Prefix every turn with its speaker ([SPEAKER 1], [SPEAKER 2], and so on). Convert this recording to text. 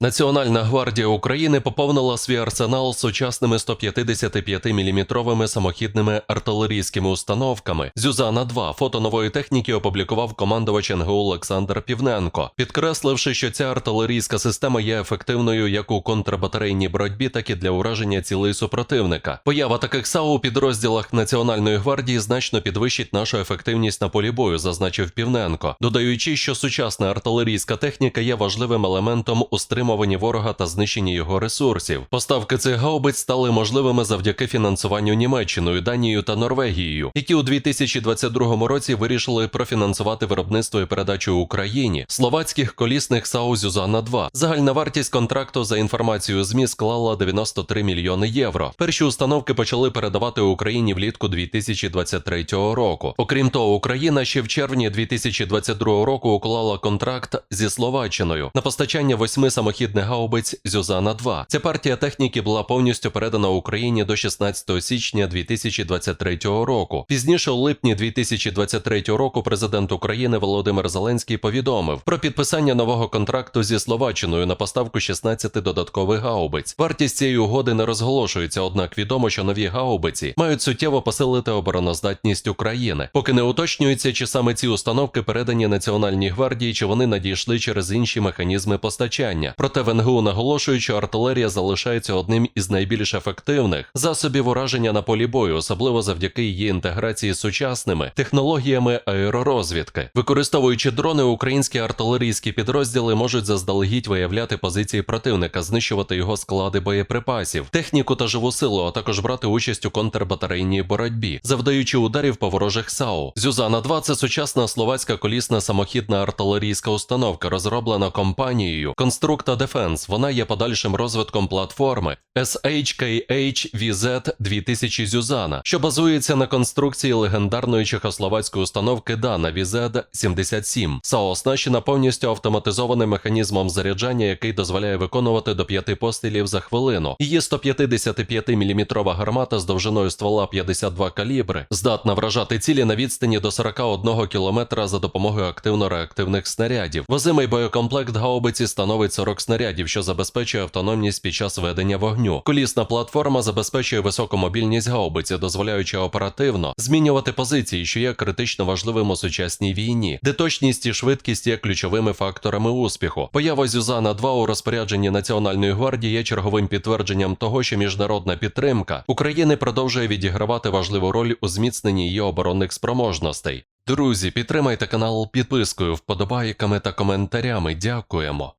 [SPEAKER 1] Національна гвардія України поповнила свій арсенал сучасними 155-мм самохідними артилерійськими установками. Зюзана 2 фото нової техніки опублікував командувач НГУ Олександр Півненко, підкресливши, що ця артилерійська система є ефективною як у контрбатарейній боротьбі, так і для ураження цілей супротивника. Поява таких САУ у підрозділах Національної гвардії значно підвищить нашу ефективність на полі бою, зазначив Півненко, додаючи, що сучасна артилерійська техніка є важливим елементом у стримуванні ворога та знищенні його ресурсів. Поставки цих гаубиць стали можливими завдяки фінансуванню Німеччиною, Данією та Норвегією, які у 2022 році вирішили профінансувати виробництво і передачу Україні словацьких колісних САУ Зюзана 2 Загальна вартість контракту за інформацією ЗМІ склала 93 мільйони євро. Перші установки почали передавати Україні влітку 2023 року. Окрім того, Україна ще в червні 2022 року уклала контракт зі Словаччиною на постачання восьми самохідних гаубиць Зюзана 2 Ця партія техніки була повністю передана Україні до 16 січня 2023 року. Пізніше, у липні 2023 року, президент України Володимир Зеленський повідомив про підписання нового контракту зі Словаччиною на поставку 16 додаткових гаубиць. Вартість цієї угоди не розголошується, однак відомо, що нові гаубиці мають суттєво посилити обороноздатність України. Поки не уточнюється, чи саме ці установки передані Національній гвардії, чи вони надійшли через інші механізми постачання. Проте в НГУ наголошують, що артилерія залишається одним із найбільш ефективних засобів ураження на полі бою, особливо завдяки її інтеграції з сучасними технологіями аеророзвідки. Використовуючи дрони, українські артилерійські підрозділи можуть заздалегідь виявляти позиції противника, знищувати його склади боєприпасів, техніку та живу силу, а також брати участь у контрбатарейній боротьбі, завдаючи ударів по ворожих САУ. Зюзана 2 це сучасна словацька колісна самохідна артилерійська установка, розроблена компанією Constructa Defense. Вона є подальшим розвитком платформи SHKH VZ 2000 Зюзана, що базується на конструкції легендарної чехословацької установки Дана VZ 77. САО оснащена повністю автоматизованим механізмом заряджання, який дозволяє виконувати до 5 пострілів за хвилину. Її 155-мм гармата з довжиною ствола 52 калібри здатна вражати цілі на відстані до 41 км за допомогою активно-реактивних снарядів. Возимий боєкомплект гаубиці становить 40 снарядів, що забезпечує автономність під час ведення вогню. Колісна платформа забезпечує високу мобільність гаубиці, дозволяючи оперативно змінювати позиції, що є критично важливим у сучасній війні, де точність і швидкість є ключовими факторами успіху. Поява Зюзана 2 у розпорядженні Національної гвардії є черговим підтвердженням того, що міжнародна підтримка України продовжує відігравати важливу роль у зміцненні її оборонних спроможностей. Друзі, підтримайте канал підпискою, вподобайками та коментарями. Дякуємо.